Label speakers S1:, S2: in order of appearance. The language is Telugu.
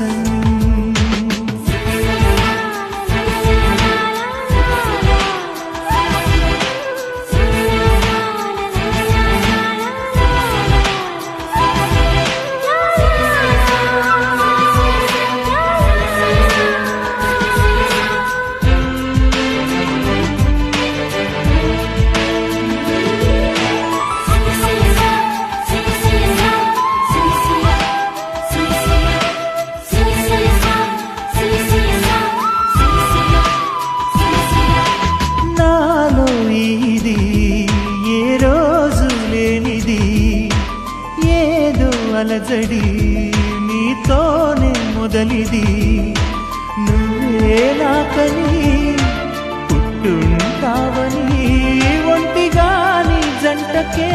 S1: నాలో అలజడి నీతోనే మొదలిది. నువ్వే నాకని పుట్టుంటావని ఒంటిగా నీ జంటకే